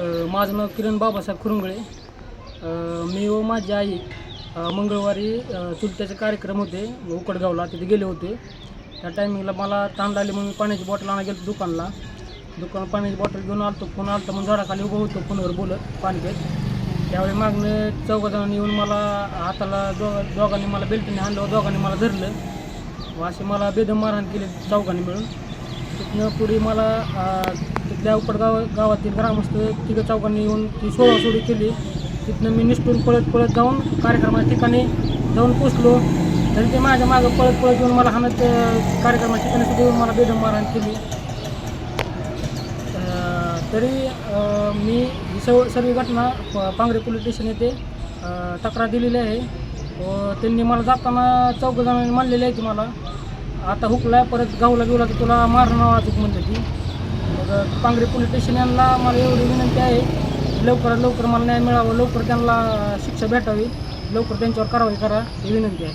माझं नाव किरण बाबासाहेब खुरुंगळे. मी व माझी आई मंगळवारी चुलत्याचे कार्यक्रम होते उकडगावला. तिथे गेले होते. त्या टायमिंगला मला ताण लागली म्हणून मी पाण्याची बॉटल आणा गेलो दुकानला. दुकान पाण्याची बॉटल घेऊन आलतो फोन आलतो मग झाडाखाली उभं होतो फोनवर बोलत पाणी घेत. त्यावेळी मागणं चौघजणांनी येऊन मला हाताला दो दोघांनी मला बेल्टीने आणलं दोघांनी मला धरलं. व असे मला बेदम मारहाण केले चौघांनी मिळून. तिथनं पुढे मला तिथल्या उपडगाव गावातील ग्रामस्थ तिघं चौघांनी येऊन ती सोडासोडी केली. तिथनं मी निष्ठून पळत पळत जाऊन कार्यक्रमाच्या ठिकाणी जाऊन पोचलो. तरी ते माझ्या मागं पळत पळत येऊन मला हाणत कार्यक्रमाच्या ठिकाणी सुद्धा येऊन मला बेदम मारहाण केली. तरी मी ही सव सर्व घटना पांगरे पोलीस स्टेशन येथे तक्रार दिलेली आहे. व त्यांनी मला जाताना चौघ जणांनी म्हणलेले आहे की मला आता हुकला परत गावला गेला की तुला मारणं वाहतूक म्हणले ती मग पांगरे पोलीस स्टेशन यांना मला एवढी विनंती आहे की लवकरात लवकर मला न्याय मिळावा लवकर त्यांना शिक्षा भेटावी लवकर त्यांच्यावर कारवाई करा ही विनंती आहे.